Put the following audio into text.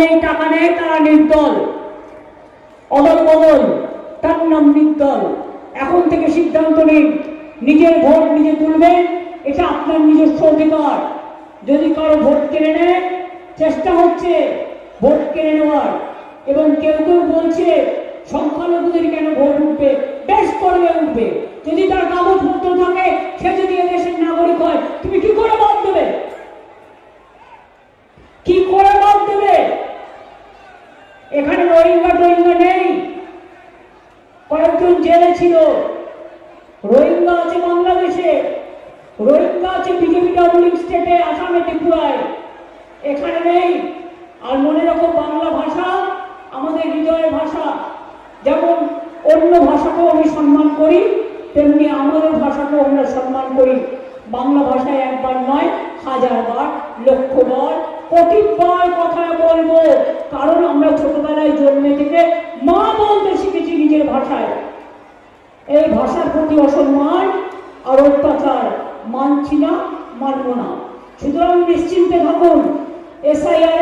নেই টাকা নেই তারা নির্দল। অদল বদল, তার নাম নির্দল। এখন থেকে সিদ্ধান্ত নিন, নিজের ভোট নিজে তুলবেন এটা আপনার নিজস্ব অধিকার। যদি কারও ভোট কেড়ে নেয়, চেষ্টা হচ্ছে ভোট কেড়ে নেওয়ার। এবং কেউ কেউ বলছে, সংখ্যালঘুদের কেন ভোট উঠবে? বেশ করবে, উঠবে। যদি তার কাগজপত্র থাকে, সে যদি এদেশের নাগরিক হয়, তুমি কি করে বাদ দেবে? কি করে বাদ দেবে এখানে রোহিঙ্গা টোহিঙ্গা নেই কয়েকজন জেলে ছিল। রোহিঙ্গা আছে বাংলাদেশে। রোহিঙ্গা আছে বিজেপি ডাবলিং স্টেটে, আসামে ত্রিপুরায়। এখানে নেই। আর মনে রাখো, বাংলা ভাষা আমাদের হৃদয়ের ভাষা। যেমন অন্য ভাষাকেও আমি সম্মান করি, তেমনি আমাদের ভাষাকেও আমরা সম্মান করি। বাংলা ভাষায় একবার নয়, হাজারবার লক্ষবার কতিবার কথা বলব। কারণ আমরা ছোটবেলায় জন্মে থেকে ভাষায়। এই ভাষার প্রতি অসম্মান আর অত্যাচার মানছি না, মানব না। সুতরাং নিশ্চিন্তে থাকুন, এসআইআর